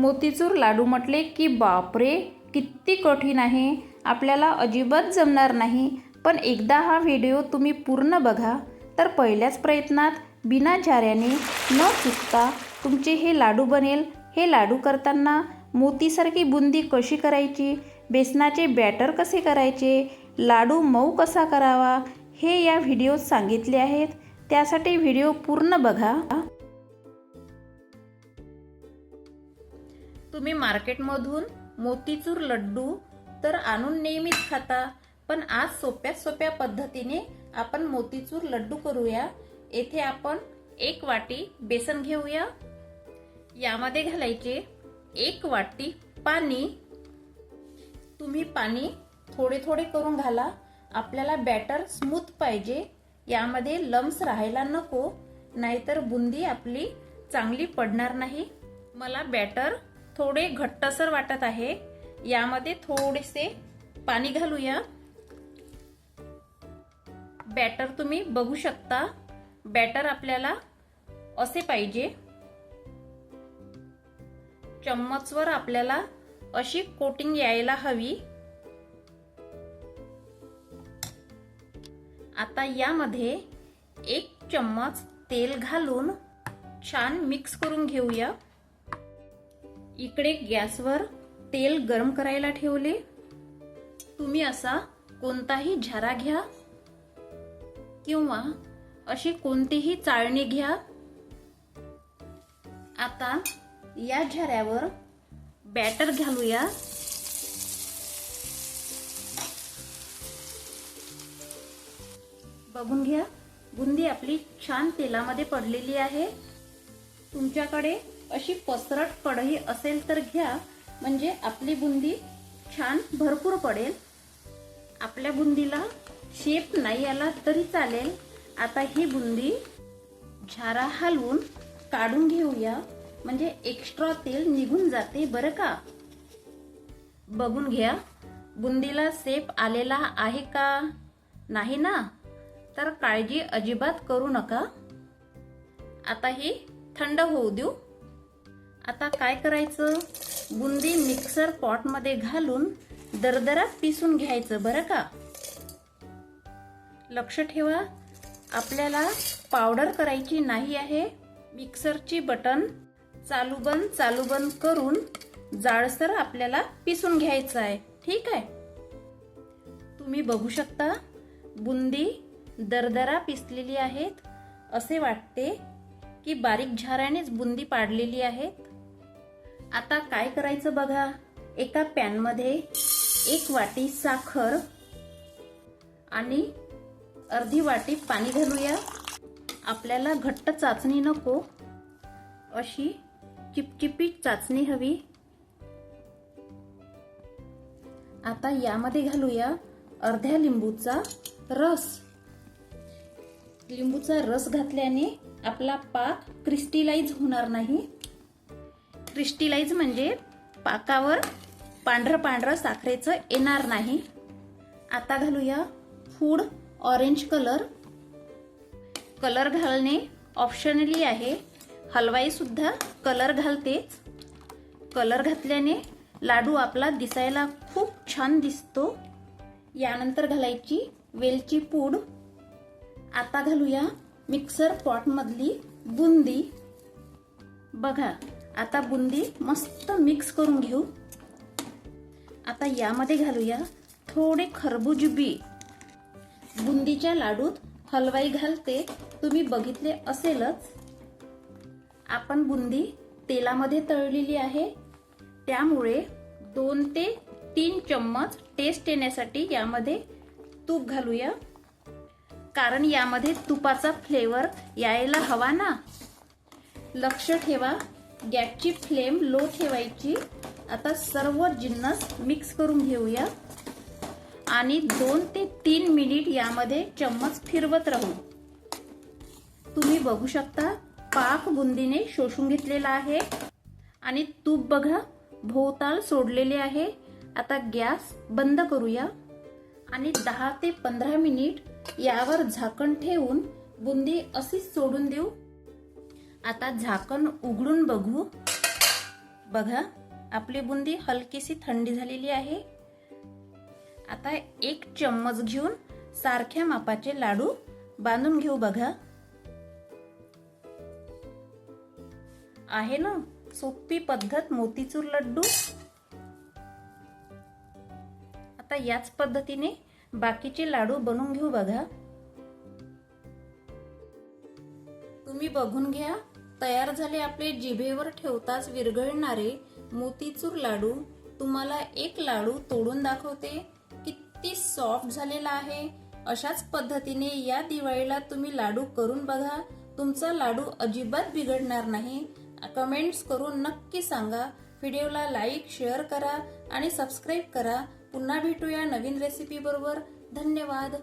मोतीचूर लाडू म्हटले की बापरे किती कठीण आहे. आपल्याला अजिबात जमणार नाही. पण एकदा हा व्हिडिओ तुम्ही पूर्ण बघा. तर पहिल्याच प्रयत्नात बिना झाऱ्याने न चुकता तुमचे हे लाडू बनेल. हे लाडू करताना मोतीसारखी बुंदी कशी करायची? बेसनाचे बॅटर कसे करायचे? लाडू मऊ कसा करावा? हे या व्हिडिओत सांगितले आहेत. त्यासाठी व्हिडिओ पूर्ण बघा. तुम्ही मार्केटमधून मोतीचूर लड्डू तर आणून नेहमीच खाता पण आज सोप्या सोप्या पद्धतीने आपण मोतीचूर लड्डू करूया. येथे आपण एक वाटी बेसन घेऊया. यामध्ये घालायचे एक वाटी पाणी. तुम्ही पाणी थोडे थोडे करून घाला. आपल्याला बॅटर स्मूथ पाहिजे. यामध्ये लम्स राहायला नको नाहीतर बुंदी आपली चांगली पडणार नाही. मला बॅटर थोडे घट्टसर वाटत आहे. यामध्ये थोडेसे पाणी घालूया. बॅटर तुम्ही बघू शकता. बॅटर आपल्याला असे पाहिजे. चम्मचवर आपल्याला अशी कोटिंग यायला हवी. आता यामध्ये एक चम्मच तेल घालून छान मिक्स करून घेऊया. इकडे गॅसवर तेल गरम करायला ठेवले. तुम्ही असा कोणताही झारा घ्या किंवा अशी कोणतीही चाळणी घ्या. आता या झऱ्यावर बॅटर घालूया. बघून घ्या बुंदी आपली छान तेलामध्ये पडलेली आहे. तुमच्याकडे अशी पसरट कढई असेल तर घ्या. म्हणजे आपली बुंदी छान भरपूर पडेल. आपल्या बुंदीला शेप नाही आला तरी चालेल. आता ही बुंदी झारा हलवून काढून घेऊया. म्हणजे एक्स्ट्रा तेल निघून जाते बरं का? बघून घ्या. बुंदीला सेप आलेला आहे का? नाही ना? तर काळजी अजिबात करू नका. आता ही थंड होऊ देऊ. आता काय करायचं? बुंदी मिक्सर पॉटमध्ये घालून दरदरात पिसून घ्यायचं बरं का? लक्ष ठेवा. आपल्याला पावडर करायची नाही आहे. मिक्सरची बटन चालू बंद चालू बंद करून जाडसर आपल्याला पिसून घ्यायचं आहे. ठीक आहे? तुम्ही बघू शकता बुंदी दरदरा पिसलेली आहेत. असे वाटते की बारीक झाऱ्यानेच बुंदी पाडलेली आहेत. आता काय करायचं बघा? एका पॅनमध्ये एक वाटी साखर आणि अर्धी वाटी पाणी घालूया. आपल्याला घट्ट चाचणी नको. अशी चिपचिपीट चाचणी हवी. आता यामध्ये घालूया अर्ध्या लिंबूचा रस. लिंबूचा रस घातल्याने आपला पाक क्रिस्टिलाइज होणार नाही. क्रिस्टिलाइज म्हणजे पाकावर पांढरं पांढरं साखरेचं येणार नाही. आता घालूया फूड ऑरेंज कलर. कलर घालणे ऑप्शनली आहे. हलवाईसुद्धा कलर घालतेच. कलर घातल्याने लाडू आपला दिसायला खूप छान दिसतो. यानंतर घालायची वेलची पूड. आता घालूया मिक्सर पॉटमधली बुंदी. बघा आता बुंदी मस्त मिक्स करून घेऊ. आता यामध्ये घालूया थोडे खरबूज बी. बुंदीच्या लाडूत हलवाई घालते. तुम्ही बघितले असेलच. आपण बुंदी तेलामध्ये तळलेली आहे. त्यामुळे दोन ते तीन चम्मच टेस्ट येण्यासाठी यामध्ये तूप घालूया. कारण यामध्ये तुपाचा फ्लेवर यायला हवा ना. लक्ष ठेवा. गॅसची फ्लेम लो ठेवायची. आता सर्व जिन्नस मिक्स करून घेऊया. आणि दोन ते तीन मिनिट यामध्ये चम्मच फिरवत राहू. तुम्ही बघू शकता पाक बुंदीने शोषून घेतलेला आहे. आणि तूप बघा भोवताल सोडलेले आहे. आता गॅस बंद करूया. आणि दहा ते पंधरा मिनिट यावर झाकण ठेवून बुंदी अशीच सोडून देऊ. आता झाकण उघडून बघू. बघा आपली बुंदी हलकीशी थंडी झालेली आहे. आता एक चम्मच घेऊन सारख्या मापाचे लाडू बांधून घेऊ बघा. आहे ना सोपी पद्धत मोतीचूर लड्डू? आता याच पद्धतीने बाकीचे लाडू बनवून घेऊ बघा. तुम्ही बघून घ्या. तयार झाले आपले जिभेवर ठेवताच विरघळणारे मोतीचूर लाडू. तुम्हाला एक लाडू तोडून दाखवते. किती सॉफ्ट झालेला आहे. अशाच पद्धतीने या दिवाळीला तुम्ही लाडू करून बघा. तुमचा लाडू अजिबात बिघडणार नाही. कमेंट्स करून नक्की सांगा. व्हिडिओला लाईक शेअर करा आणि सबस्क्राईब करा. पुन्हा भेटूया नवीन रेसिपी बरोबर. धन्यवाद.